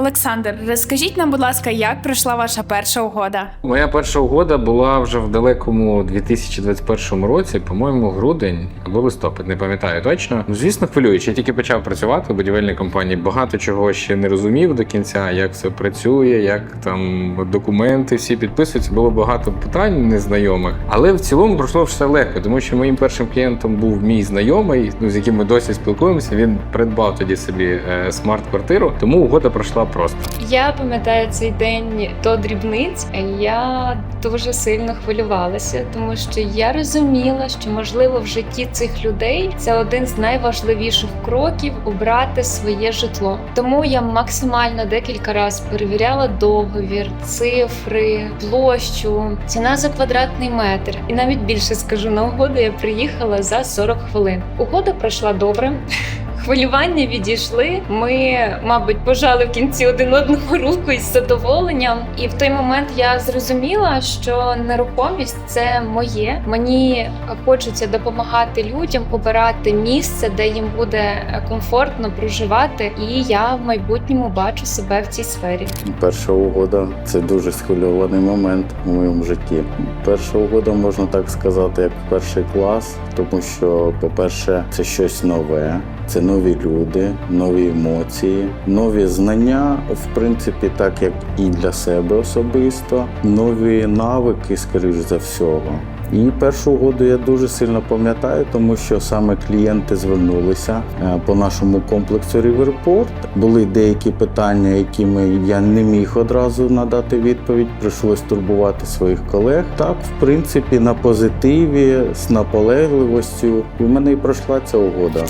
Олександр, розкажіть нам, будь ласка, як пройшла ваша перша угода? Моя перша угода була вже в далекому 2021 році, по-моєму, грудень або листопад, не пам'ятаю точно. Ну, звісно, хвилююче. Я тільки почав працювати в будівельній компанії. Багато чого ще не розумів до кінця, як все працює, як там документи всі підписуються. Було багато питань незнайомих, але в цілому пройшло все легко, тому що моїм першим клієнтом був мій знайомий, ну з яким ми досі спілкуємося. Він придбав тоді собі е, смарт-квартиру, тому угода пройшла просто. Я пам'ятаю цей день до дрібниць. Я дуже сильно хвилювалася, тому що я розуміла, що можливо в житті цих людей це один з найважливіших кроків обрати своє житло. Тому я максимально декілька разів перевіряла договір, цифри, площу, ціна за квадратний метр. І навіть більше скажу на угоду, я приїхала за 40 хвилин. Угода пройшла добре. Хвилювання відійшли. Ми, мабуть, пожали в кінці один одного руку із задоволенням. І в той момент я зрозуміла, що нерухомість це моє. Мені хочеться допомагати людям обирати місце, де їм буде комфортно проживати. І я в майбутньому бачу себе в цій сфері. Перша угода це дуже схвильований момент у моєму житті. Перша угода, можна так сказати, як перший клас, тому що, по-перше, це щось нове, це нові люди, нові емоції, нові знання, в принципі, так як і для себе особисто, нові навики, скоріш за всього. І першу угоду я дуже сильно пам'ятаю, тому що саме клієнти звернулися е, по нашому комплексу Ріверпорт. Були деякі питання, якими я не міг одразу надати відповідь. Прийшлось турбувати своїх колег. Так, в принципі, на позитиві, з наполегливостю. І в мене і пройшла ця угода.